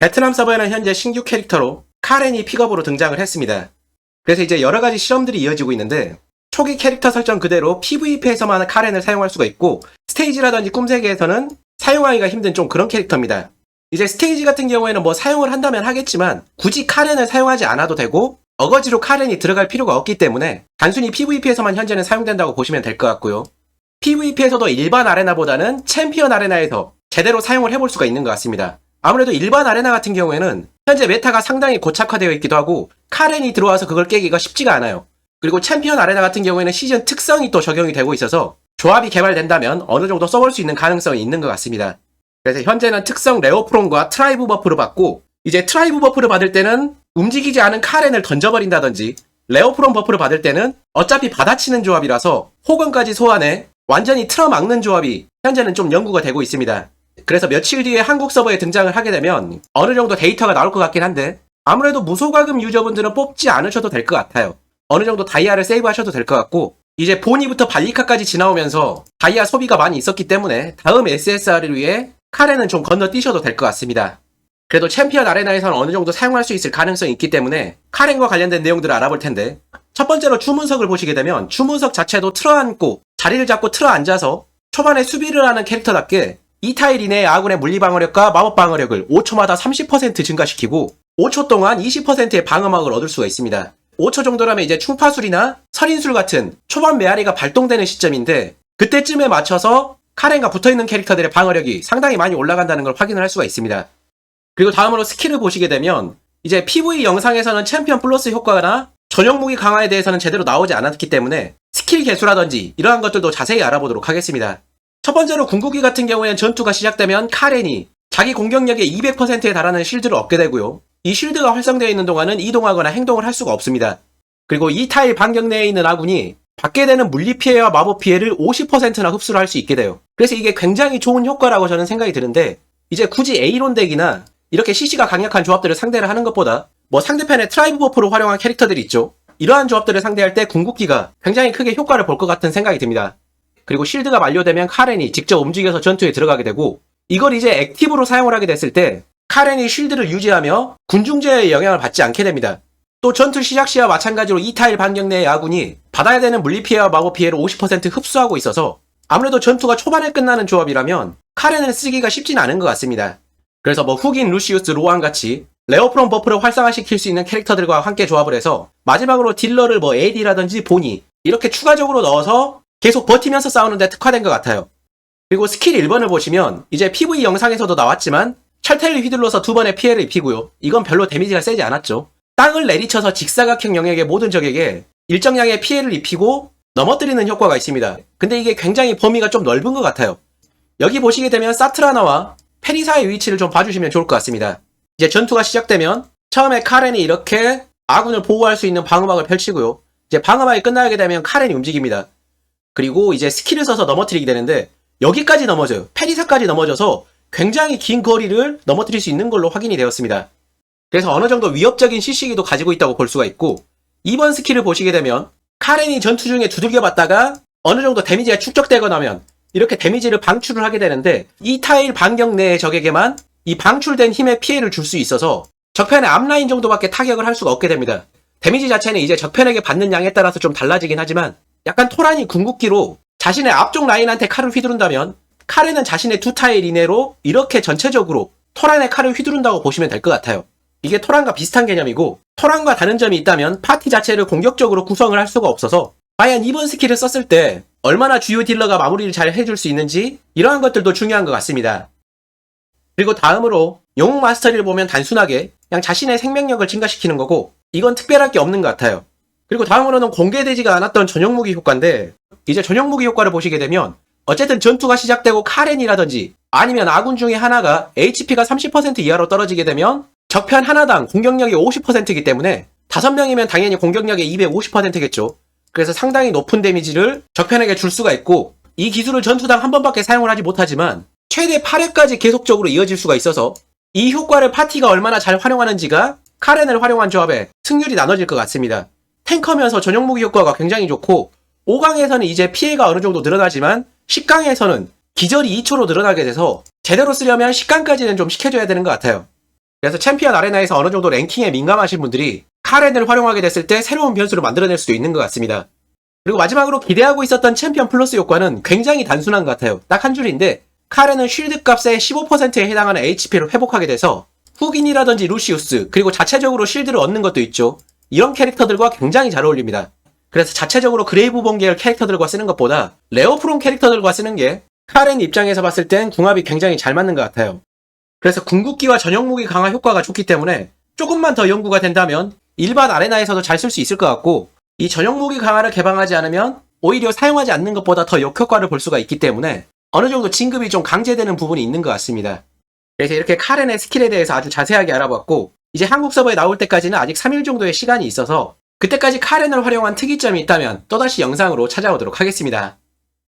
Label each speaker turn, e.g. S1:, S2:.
S1: 베트남 서버에는 현재 신규 캐릭터로 카렌이 픽업으로 등장을 했습니다. 그래서 이제 여러 가지 실험들이 이어지고 있는데 초기 캐릭터 설정 그대로 PVP에서만 카렌을 사용할 수가 있고 스테이지라든지 꿈세계에서는 사용하기가 힘든 좀 그런 캐릭터입니다. 이제 스테이지 같은 경우에는 뭐 사용을 한다면 하겠지만 굳이 카렌을 사용하지 않아도 되고 어거지로 카렌이 들어갈 필요가 없기 때문에 단순히 PVP에서만 현재는 사용된다고 보시면 될 것 같고요. PVP에서도 일반 아레나보다는 챔피언 아레나에서 제대로 사용을 해볼 수가 있는 것 같습니다. 아무래도 일반 아레나 같은 경우에는 현재 메타가 상당히 고착화되어 있기도 하고 카렌이 들어와서 그걸 깨기가 쉽지가 않아요. 그리고 챔피언 아레나 같은 경우에는 시즌 특성이 또 적용이 되고 있어서 조합이 개발된다면 어느 정도 써볼 수 있는 가능성이 있는 것 같습니다. 그래서 현재는 특성 레오프론과 트라이브 버프를 받고 이제 트라이브 버프를 받을 때는 움직이지 않은 카렌을 던져버린다든지 레오프론 버프를 받을 때는 어차피 받아치는 조합이라서 호건까지 소환해 완전히 틀어막는 조합이 현재는 좀 연구가 되고 있습니다. 그래서 며칠 뒤에 한국 서버에 등장을 하게 되면 어느 정도 데이터가 나올 것 같긴 한데 아무래도 무소가금 유저분들은 뽑지 않으셔도 될 것 같아요. 어느 정도 다이아를 세이브 하셔도 될 것 같고 이제 보니부터 발리카까지 지나오면서 다이아 소비가 많이 있었기 때문에 다음 SSR을 위해 카렌은 좀 건너뛰셔도 될 것 같습니다. 그래도 챔피언 아레나에서는 어느 정도 사용할 수 있을 가능성이 있기 때문에 카렌과 관련된 내용들을 알아볼 텐데 첫 번째로 주문석을 보시게 되면 주문석 자체도 틀어앉고 자리를 잡고 틀어 앉아서 초반에 수비를 하는 캐릭터답게 2타일 이내의 아군의 물리 방어력과 마법 방어력을 5초마다 30% 증가시키고 5초 동안 20%의 방어막을 얻을 수가 있습니다. 5초 정도라면 이제 충파술이나 설인술 같은 초반 메아리가 발동되는 시점인데 그때쯤에 맞춰서 카렌과 붙어있는 캐릭터들의 방어력이 상당히 많이 올라간다는 걸 확인을 할 수가 있습니다. 그리고 다음으로 스킬을 보시게 되면 이제 PV 영상에서는 챔피언 플러스 효과나 전용 무기 강화에 대해서는 제대로 나오지 않았기 때문에 스킬 개수라든지 이러한 것들도 자세히 알아보도록 하겠습니다. 첫 번째로 궁극기 같은 경우에는 전투가 시작되면 카렌이 자기 공격력의 200%에 달하는 실드를 얻게 되고요. 이 실드가 활성되어 있는 동안은 이동하거나 행동을 할 수가 없습니다. 그리고 이 타일 반경 내에 있는 아군이 받게 되는 물리 피해와 마법 피해를 50%나 흡수를 할 수 있게 돼요. 그래서 이게 굉장히 좋은 효과라고 저는 생각이 드는데 이제 굳이 A론 덱이나 이렇게 CC가 강력한 조합들을 상대를 하는 것보다 뭐 상대편의 트라이브 버프를 활용한 캐릭터들이 있죠. 이러한 조합들을 상대할 때 궁극기가 굉장히 크게 효과를 볼 것 같은 생각이 듭니다. 그리고 실드가 만료되면 카렌이 직접 움직여서 전투에 들어가게 되고 이걸 이제 액티브로 사용을 하게 됐을 때 카렌이 쉴드를 유지하며 군중제의 영향을 받지 않게 됩니다. 또 전투 시작 시와 마찬가지로 2타일 반경 내의 아군이 받아야 되는 물리 피해와 마법 피해를 50% 흡수하고 있어서 아무래도 전투가 초반에 끝나는 조합이라면 카렌을 쓰기가 쉽진 않은 것 같습니다. 그래서 뭐 훅인 루시우스 로안 같이 레오프론 버프를 활성화시킬 수 있는 캐릭터들과 함께 조합을 해서 마지막으로 딜러를 뭐 AD라든지 보니 이렇게 추가적으로 넣어서 계속 버티면서 싸우는데 특화된 것 같아요. 그리고 스킬 1번을 보시면 이제 PV 영상에서도 나왔지만 철퇴를 휘둘러서 두 번의 피해를 입히고요. 이건 별로 데미지가 세지 않았죠. 땅을 내리쳐서 직사각형 영역의 모든 적에게 일정량의 피해를 입히고 넘어뜨리는 효과가 있습니다. 근데 이게 굉장히 범위가 좀 넓은 것 같아요. 여기 보시게 되면 사트라나와 페리사의 위치를 좀 봐주시면 좋을 것 같습니다. 이제 전투가 시작되면 처음에 카렌이 이렇게 아군을 보호할 수 있는 방어막을 펼치고요. 이제 방어막이 끝나게 되면 카렌이 움직입니다. 그리고 이제 스킬을 써서 넘어뜨리게 되는데 여기까지 넘어져요. 페리사까지 넘어져서 굉장히 긴 거리를 넘어뜨릴 수 있는 걸로 확인이 되었습니다. 그래서 어느 정도 위협적인 CC기도 가지고 있다고 볼 수가 있고 2번 스킬을 보시게 되면 카렌이 전투 중에 두들겨 봤다가 어느 정도 데미지가 축적되거나 하면 이렇게 데미지를 방출을 하게 되는데 이 타일 반경 내의 적에게만 이 방출된 힘의 피해를 줄 수 있어서 적편의 앞라인 정도밖에 타격을 할 수가 없게 됩니다. 데미지 자체는 이제 적편에게 받는 양에 따라서 좀 달라지긴 하지만 약간 토란이 궁극기로 자신의 앞쪽 라인한테 칼을 휘두른다면 카렌은 자신의 두 타일 이내로 이렇게 전체적으로 토란의 칼을 휘두른다고 보시면 될 것 같아요. 이게 토란과 비슷한 개념이고 토란과 다른 점이 있다면 파티 자체를 공격적으로 구성을 할 수가 없어서 과연 이번 스킬을 썼을 때 얼마나 주요 딜러가 마무리를 잘 해줄 수 있는지 이러한 것들도 중요한 것 같습니다. 그리고 다음으로 영웅 마스터리를 보면 단순하게 그냥 자신의 생명력을 증가시키는 거고 이건 특별할 게 없는 것 같아요. 그리고 다음으로는 공개되지가 않았던 전용 무기 효과인데 이제 전용 무기 효과를 보시게 되면 어쨌든 전투가 시작되고 카렌이라든지 아니면 아군 중에 하나가 HP가 30% 이하로 떨어지게 되면 적편 하나당 공격력이 50%이기 때문에 5명이면 당연히 공격력의 250%겠죠. 그래서 상당히 높은 데미지를 적편에게 줄 수가 있고 이 기술을 전투당 한 번밖에 사용을 하지 못하지만 최대 8회까지 계속적으로 이어질 수가 있어서 이 효과를 파티가 얼마나 잘 활용하는지가 카렌을 활용한 조합에 승률이 나눠질 것 같습니다. 탱커면서 전용 무기 효과가 굉장히 좋고 5강에서는 이제 피해가 어느 정도 늘어나지만 10강에서는 기절이 2초로 늘어나게 돼서 제대로 쓰려면 10강까지는 좀 시켜줘야 되는 것 같아요. 그래서 챔피언 아레나에서 어느 정도 랭킹에 민감하신 분들이 카렌을 활용하게 됐을 때 새로운 변수를 만들어낼 수도 있는 것 같습니다. 그리고 마지막으로 기대하고 있었던 챔피언 플러스 효과는 굉장히 단순한 것 같아요. 딱 한 줄인데 카렌은 쉴드 값의 15%에 해당하는 HP를 회복하게 돼서 훅인이라든지 루시우스 그리고 자체적으로 쉴드를 얻는 것도 있죠. 이런 캐릭터들과 굉장히 잘 어울립니다. 그래서 자체적으로 그레이브 본 계열 캐릭터들과 쓰는 것보다 레어프롬 캐릭터들과 쓰는 게 카렌 입장에서 봤을 땐 궁합이 굉장히 잘 맞는 것 같아요. 그래서 궁극기와 전용 무기 강화 효과가 좋기 때문에 조금만 더 연구가 된다면 일반 아레나에서도 잘 쓸 수 있을 것 같고 이 전용 무기 강화를 개방하지 않으면 오히려 사용하지 않는 것보다 더 역효과를 볼 수가 있기 때문에 어느 정도 진급이 좀 강제되는 부분이 있는 것 같습니다. 그래서 이렇게 카렌의 스킬에 대해서 아주 자세하게 알아봤고 이제 한국 서버에 나올 때까지는 아직 3일 정도의 시간이 있어서 그때까지 카렌을 활용한 특이점이 있다면 또다시 영상으로 찾아오도록 하겠습니다.